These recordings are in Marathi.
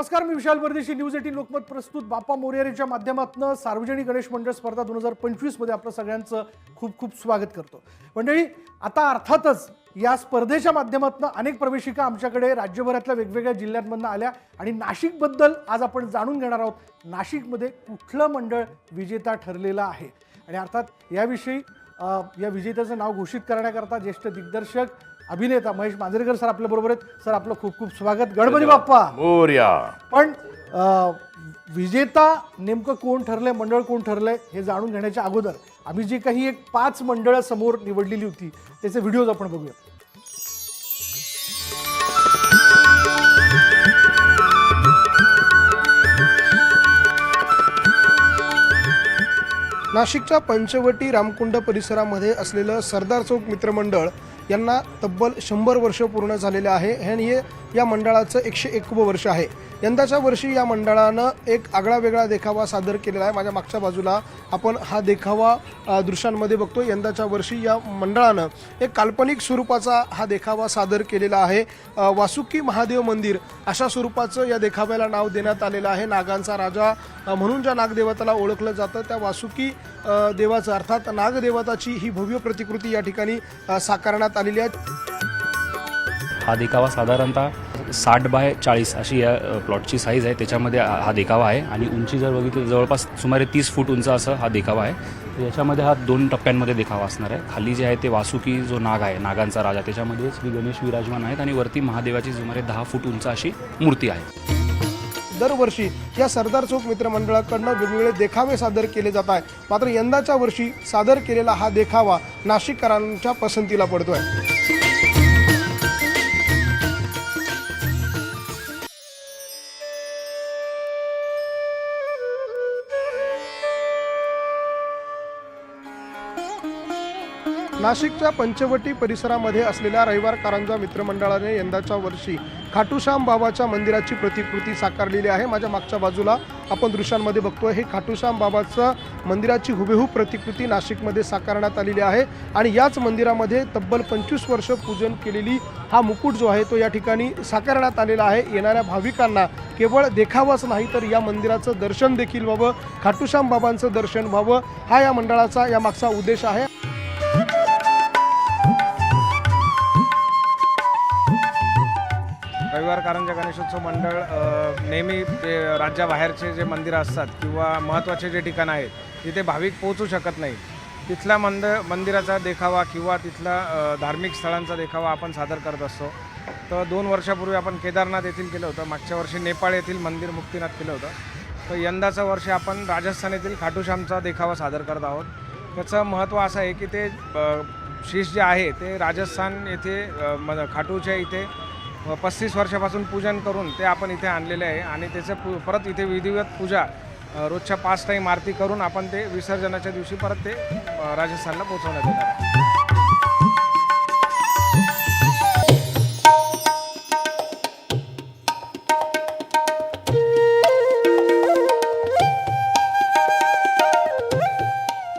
नमस्कार मी विशाल परदेशी. न्यूज एटीन लोकमत प्रस्तुत बाप्पा मोर्यारीच्या माध्यमातून सार्वजनिक गणेश मंडळ स्पर्धा दोन हजार पंचवीसमध्ये आपलं सगळ्यांचं खूप खूप स्वागत करतो. मंडळी आता अर्थातच या स्पर्धेच्या माध्यमातून अनेक प्रवेशिका आमच्याकडे राज्यभरातल्या वेगवेगळ्या जिल्ह्यांमधनं आल्या आणि नाशिकबद्दल आज आपण जाणून घेणार आहोत. नाशिकमध्ये कुठलं मंडळ विजेता ठरलेलं आहे? आणि अर्थात याविषयी या विजेत्याचं नाव घोषित करण्याकरता ज्येष्ठ दिग्दर्शक अभिनेता महेश मांजरेकर सर आपल्याबरोबर आहेत. सर आपलं खूप खूप स्वागत. गणपती बाप्पा. मोर्या. पण विजेता नेमकं कोण ठरलंय मंडळ कोण ठरलंय हे जाणून घेण्याच्या अगोदर आम्ही जी काही एक पाच मंडळं समोर निवडलेली होती त्याचे व्हिडिओज आपण बघूया. नाशिकच्या पंचवटी रामकुंड परिसरामध्ये असलेलं सरदार चौक मित्रमंडळ यांना तब्बल शंभर वर्ष पूर्ण झालेले आहे. आणि हे या मंडळाचं एकशे एकवं वर्ष आहे. यंदाच्या वर्षी या मंडळानं एक आगळा वेगळा देखावा सादर केलेला आहे. माझ्या मागच्या बाजूला आपण हा देखावा दृश्यांमध्ये बघतो यंदाच्या वर्षी या मंडळानं एक काल्पनिक स्वरूपाचा हा देखावा सादर केलेला आहे. वासुकी महादेव मंदिर अशा स्वरूपाचं या देखाव्याला नाव देण्यात आलेलं आहे. नागांचा राजा म्हणून ज्या नागदेवताला ओळखलं जातं त्या वासुकी देवाचं अर्थात नागदेवताची ही भव्य प्रतिकृती या ठिकाणी साकारण्यात आलेली आहे. हा देखावा साधारणतः साठ बाय चाळीस अशी या प्लॉटची साईज आहे. त्याच्यामध्ये हा देखावा आहे. आणि उंची जर बघितली तर जवळपास सुमारे तीस फूट उंच असं हा देखावा आहे. याच्यामध्ये हा दोन टप्प्यांमध्ये देखावा असणार आहे. खाली जे आहे ते वासुकी जो नाग आहे नागांचा राजा. त्याच्यामध्ये श्री गणेश विराजमान आहेत आणि वरती महादेवाची सुमारे दहा फूट उंच अशी मूर्ती आहे. दरवर्षी या सरदार चौक मित्रमंडळाकडनं वेगवेगळे देखावे सादर केले जात आहे मात्र यंदाच्या वर्षी सादर केलेला हा देखावा नाशिककरांच्या पसंतीला पडतोय. नाशिकच्या पंचवटी परिसरामध्ये असलेल्या रविवार कारंजा मित्रमंडळाने यंदाच्या वर्षी खाटूश्याम बाबाच्या मंदिराची प्रतिकृती साकारलेली आहे. माझ्या मागच्या बाजूला आपण दृश्यांमध्ये बघतोय हे खाटूश्याम बाबाचं मंदिराची हुबेहूब प्रतिकृती नाशिकमध्ये साकारण्यात आलेली आहे आणि याच मंदिरामध्ये तब्बल पंचवीस वर्ष पूजन केलेली हा मुकुट जो आहे तो या ठिकाणी साकारण्यात आलेला आहे. येणाऱ्या भाविकांना केवळ देखावाच नाही तर या मंदिराचं दर्शन देखील व्हावं खाटूश्याम बाबांचं दर्शन व्हावं हा या मंडळाचा या मागचा उद्देश आहे. रविवार कारंजा गणेशोत्सव मंडळ नेहमी जे राज्याबाहेरचे जे मंदिरं असतात किंवा महत्त्वाचे जे ठिकाणं आहेत तिथे भाविक पोहोचू शकत नाही. तिथल्या मंद मंदिराचा देखावा किंवा तिथला धार्मिक स्थळांचा देखावा आपण सादर करत असतो. तर दोन वर्षापूर्वी आपण केदारनाथ येथील केलं होतं. मागच्या वर्षी नेपाळ येथील मंदिर मुक्तीनाथ केलं होतं. तर यंदाचं वर्ष आपण राजस्थान येथील खाटूश्यामचा देखावा सादर करत आहोत. त्याचं महत्त्व असं आहे की ते शीश जे आहे ते राजस्थान येथे म- खाटूच्या इथे पस्तीस वर्षापासून पूजन करून ते आपण इथे आणलेले आहे. आणि त्याचं पू परत इथे विधिवत पूजा रोजच्या पाच टाईम आरती करून आपण ते विसर्जनाच्या दिवशी परत ते राजस्थानला पोहोचवण्यात येणार आहे.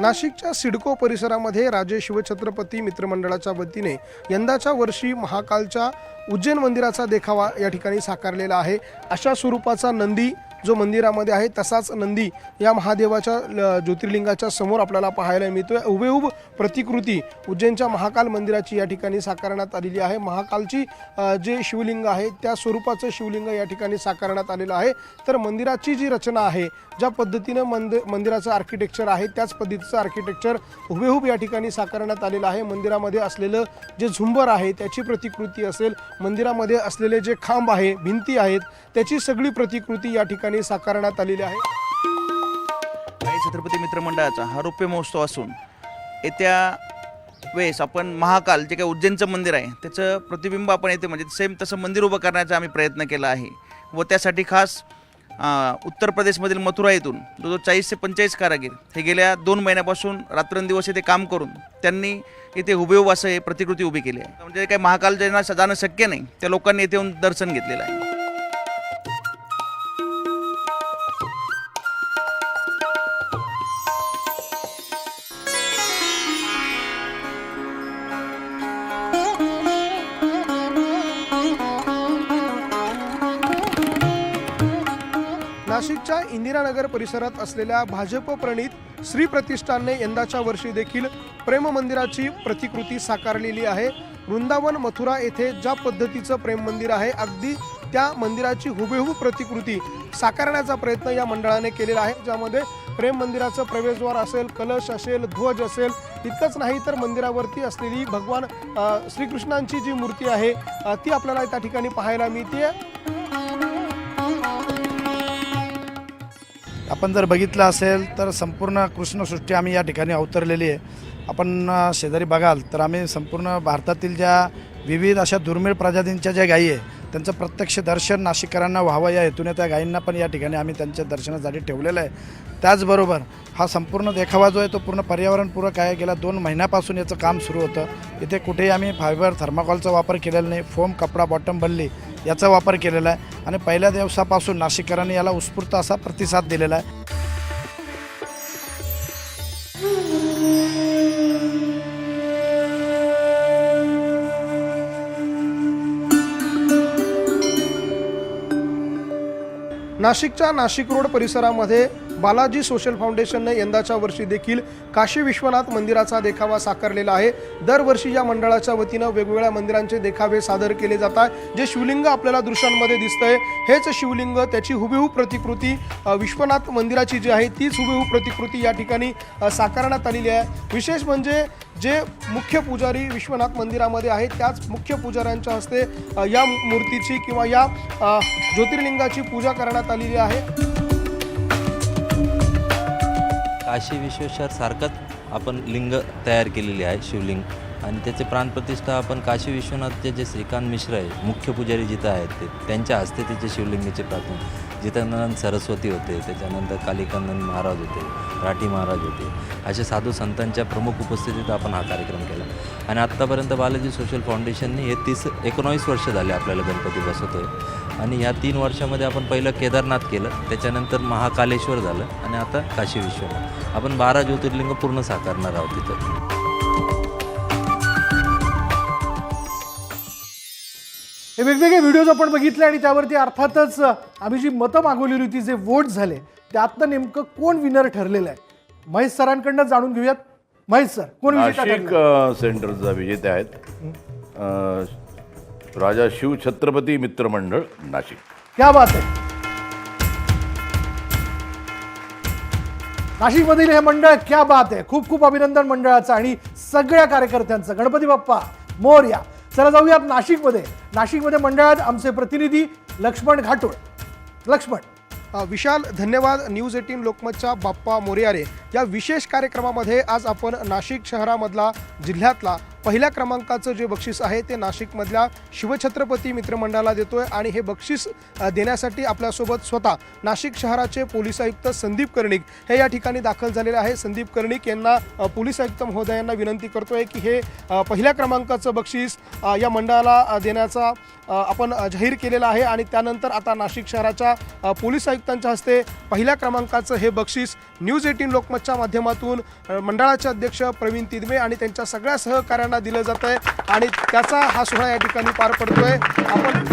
नाशिकच्या सिडको परिसरामध्ये राजे शिवछत्रपती मित्रमंडळाच्या वतीने यंदाच्या वर्षी महाकालच्या उज्जैन मंदिराचा देखावा या ठिकाणी साकारलेला आहे. अशा स्वरूपाचा नंदी जो मंदिरामध्ये आहे तसाच नंदी या महादेवाच्या ल- ज्योतिर्लिंगाच्या समोर आपल्याला पाहायला मिळतोय. हुबेहूब प्रतिकृती उज्जैनच्या महाकाल मंदिराची या ठिकाणी साकारण्यात आलेली आहे. महाकालची जे शिवलिंग आहे त्या स्वरूपाचं शिवलिंग या ठिकाणी साकारण्यात आलेलं आहे. तर मंदिराची जी रचना आहे ज्या पद्धतीनं मंदिर मंदिराचं आर्किटेक्चर आहे त्याच पद्धतीचं आर्किटेक्चर हुबेहूब या ठिकाणी साकारण्यात आलेलं आहे. मंदिरामध्ये असलेलं जे झुंबर आहे त्याची प्रतिकृती असेल. मंदिरामध्ये असलेले जे खांब आहे भिंती आहेत त्याची सगळी प्रतिकृती या ठिकाणी साकारण्यात आलेली आहे. काही छत्रपती मित्रमंडळाचा हा रौप्य महोत्सव असून येत्या वेळेस आपण महाकाल जे काही उज्जैनचं मंदिर आहे त्याचं प्रतिबिंब आपण येते म्हणजे सेम तसं मंदिर उभं करण्याचा आम्ही प्रयत्न केला आहे. व त्यासाठी खास उत्तर प्रदेशमधील मथुरा येथून जो जो चाळीस ते पंचेचाळीस कारागीर हे गेल्या दोन महिन्यापासून रात्रंदिवस येथे काम करून त्यांनी इथे हुबेहूब असं हे प्रतिकृती उभी केली आहे. म्हणजे काही महाकाल ज्यांना जाणं शक्य नाही त्या लोकांनी येथे येऊन दर्शन घेतलेलं आहे. नाशिकच्या इंदिरानगर परिसरात असलेल्या भाजप प्रणित श्री प्रतिष्ठानने यंदाच्या वर्षी देखील प्रेम मंदिराची प्रतिकृती साकारलेली आहे. वृंदावन मथुरा येथे ज्या पद्धतीचं प्रेम मंदिर आहे अगदी त्या मंदिराची हुबेहूब प्रतिकृती साकारण्याचा प्रयत्न या मंडळाने केलेला आहे. ज्यामध्ये प्रेम मंदिराचं प्रवेशद्वार असेल कलश असेल ध्वज असेल इतकंच नाही तर मंदिरावरती असलेली भगवान श्रीकृष्णांची जी मूर्ती आहे ती आपल्याला त्या ठिकाणी पाहायला मिळते आपण जर बघितलं असेल तर संपूर्ण कृष्णसृष्टी आम्ही या ठिकाणी अवतरलेली आहे. आपण शेजारी बघाल तर आम्ही संपूर्ण भारतातील ज्या विविध अशा दुर्मिळ प्रजातींच्या ज्या गायी आहे त्यांचं प्रत्यक्ष दर्शन नाशिककरांना व्हावं या हेतूने त्या गायींना पण या ठिकाणी आम्ही त्यांच्या दर्शनासाठी ठेवलेलं आहे. त्याचबरोबर हा संपूर्ण देखावा जो आहे तो पूर्ण पर्यावरणपूरक आहे. गेल्या दोन महिन्यापासून याचं काम सुरू होतं. इथे कुठेही आम्ही फायबर थर्माकॉलचा वापर केलेला नाही. फोम कपडा बॉटम बल्ली याचा वापर केलेला आहे. आणि पहिल्या दिवसापासून नाशिककरांनी याला उत्स्फूर्त असा प्रतिसाद दिलेला आहे. नाशिकच्या नाशिक रोड परिसरामध्ये बालाजी सोशल फाउंडेशननं यंदाच्या वर्षी देखील काशी विश्वनाथ मंदिराचा देखावा साकारलेला आहे. दरवर्षी या मंडळाच्या वतीनं वेगवेगळ्या मंदिरांचे देखावे सादर केले जातात जे शिवलिंग आपल्याला दृश्यांमध्ये दिसतंय हेच शिवलिंग त्याची हुबेहूब प्रतिकृती विश्वनाथ मंदिराची जी आहे तीच हुबेहूब प्रतिकृती या ठिकाणी साकारण्यात आलेली आहे. विशेष म्हणजे जे मुख्य पुजारी विश्वनाथ मंदिरामध्ये आहेत त्याच मुख्य पुजाऱ्यांच्या हस्ते या मूर्तीची किंवा या ज्योतिर्लिंगाची पूजा करण्यात आलेली आहे. काशी विश्वेश्वर सारखंच आपण लिंग तयार केलेली आहे शिवलिंग. आणि त्याचे प्राणप्रतिष्ठा आपण काशी विश्वनाथचे जे श्रीकांत मिश्र आहे मुख्य पुजारी जिथं आहेत ते त्यांच्या हस्ते तिचे शिवलिंगाचे प्रार्थना. जिथं सरस्वती होते त्याच्यानंतर कालिकानंद महाराज होते राठी महाराज होते. असे साधू संतांच्या प्रमुख उपस्थितीत आपण हा कार्यक्रम केला. आणि आत्तापर्यंत बालाजी सोशल फाउंडेशनने हे तीस एकोणावीस वर्ष झाले आपल्याला गणपती बसवतो आहे आणि ह्या तीन वर्षामध्ये आपण पहिलं केदारनाथ केलं त्याच्यानंतर महाकालेश्वर झालं आणि आता काशी विश्वनाथ आपण बारा ज्योतिर्लिंग पूर्ण साकारणार आहोत तिथं. हे वेगवेगळे व्हिडिओज आपण बघितले आणि त्यावरती अर्थातच आम्ही जी मतं मागवलेली होती जे वोट झाले त्यातनं नेमकं कोण विनर ठरलेलं आहे? महेश सरांकडनं जाणून घेऊयात. महेश सर कोण विजेता नाशिक सेंटरचा विजेते आहेत. राजा शिव छत्रपती मित्र मंडळ नाशिक. क्या बात आहे नाशिकमधील हे मंडळ क्या बात आहे खूप खूप अभिनंदन मंडळाचं आणि सगळ्या कार्यकर्त्यांचं. गणपती बाप्पा मोरया. चला जाऊयात नाशिकमध्ये. नाशिकमध्ये मंडळात आमचे प्रतिनिधी लक्ष्मण घाटोळ लक्ष्मण. विशाल धन्यवाद. न्यूज एटीन लोकमतच्या बाप्पा मोर्यारे. या विशेष कार्यक्रमामध्ये आज आपण नाशिक शहरामधला जिल्ह्यातला पहिल्या क्रमांकाचं जे बक्षीस आहे ते नाशिकमधल्या शिवछत्रपती मित्रमंडळाला देतोय आणि हे बक्षीस देण्यासाठी आपल्यासोबत स्वतः नाशिक शहराचे पोलीस आयुक्त संदीप कर्णिक हे या ठिकाणी दाखल झालेले आहे. संदीप कर्णिक यांना पोलीस आयुक्त महोदयांना विनंती करतोय की हे पहिल्या क्रमांकाचं बक्षीस या मंडळाला देण्याचा आपण जाहीर केलेला आहे आणि त्यानंतर आता नाशिक शहराच्या पोलीस आयुक्तांच्या हस्ते पहिल्या क्रमांकाचं हे बक्षीस न्यूज एटीन लोकमतच्या माध्यमातून मंडळाचे अध्यक्ष प्रवीण तिदमे आणि त्यांच्या सगळ्या सहकाऱ्यांना दिलं जात आहे आणि त्याचा हा सोहळा या ठिकाणी पार पडतोय. आपण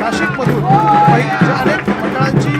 नाशिकमधून अनेक मंडळांची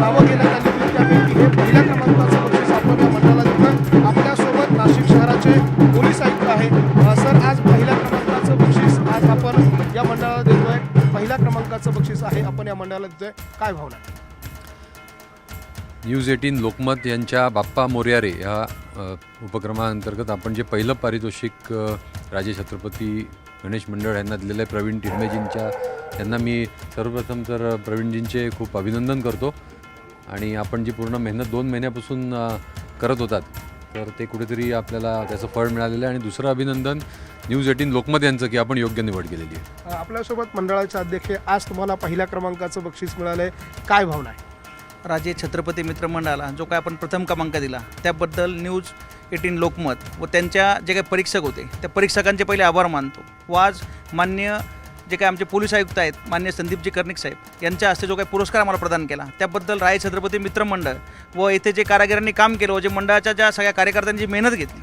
नावं घेण्यात आली होती त्यापैकी हे पहिल्या क्रमांकाचं बक्षीस आपण या मंडळाला दिलं. आपल्यासोबत नाशिक शहराचे पोलीस आयुक्त आहे सर आज पहिल्या क्रमांकाचं बक्षीस आज आपण या मंडळाला देतोय. पहिल्या क्रमांकाचं बक्षीस आहे आपण या मंडळाला देतोय. काय भावना न्यूज एटीन लोकमत यांच्या बाप्पा मोर्यारे या उपक्रमाअंतर्गत आपण जे पहिलं पारितोषिक राजे छत्रपती गणेश मंडळ यांना दिलेलं आहे प्रवीण टिडमेजींच्या त्यांना मी सर्वप्रथम तर प्रवीणजींचे खूप अभिनंदन करतो. आणि आपण जी पूर्ण मेहनत दोन महिन्यापासून करत होतात तर ते कुठेतरी आपल्याला त्याचं फळ मिळालेलं आहे. आणि दुसरं अभिनंदन न्यूज एटीन लोकमत यांचं की आपण योग्य निवड केलेली आहे. आपल्यासोबत मंडळाचे अध्यक्ष आज तुम्हाला पहिल्या क्रमांकाचं बक्षीस मिळालं आहे काय भावना आहे? राजे छत्रपती मित्र मंडळाला जो काय आपण प्रथम क्रमांक दिला त्याबद्दल न्यूज एटीन लोकमत व त्यांच्या जे काही परीक्षक होते त्या परीक्षकांचे पहिले आभार मानतो. व आज मान्य जे काही आमचे पोलीस आयुक्त आहेत मान्य संदीपजी कर्णिक साहेब यांच्या हस्ते जो काही पुरस्कार आम्हाला प्रदान केला त्याबद्दल राय छत्रपती मित्रमंडळ व येथे जे कारागिरांनी काम केलं व जे मंडळाच्या ज्या सगळ्या कार्यकर्त्यांची मेहनत घेतली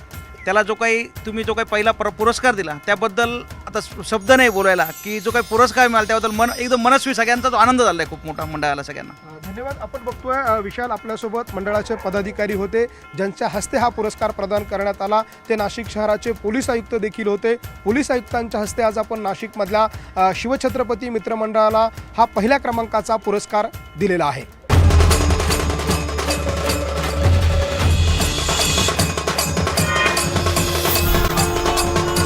त्याला जो काही तुम्ही जो काही पहिला पर पुरस्कार दिला त्याबद्दल आता शब्द नाही बोलायला. की जो काही पुरस्कार मिळाला त्याबद्दल मन एकदम मनस्वी सगळ्यांचा तो आनंद झाला आहे खूप मोठा मंडळाला सगळ्यांना. धन्यवाद. आपण बघतोय विशाल आपल्यासोबत मंडळाचे पदाधिकारी होते ज्यांच्या हस्ते हा पुरस्कार प्रदान करण्यात आला. ते नाशिक शहराचे पोलीस आयुक्त देखील होते. पोलीस आयुक्तांच्या हस्ते आज आपण नाशिकमधल्या शिवछत्रपती मित्रमंडळाला हा पहिल्या क्रमांकाचा पुरस्कार दिलेला आहे.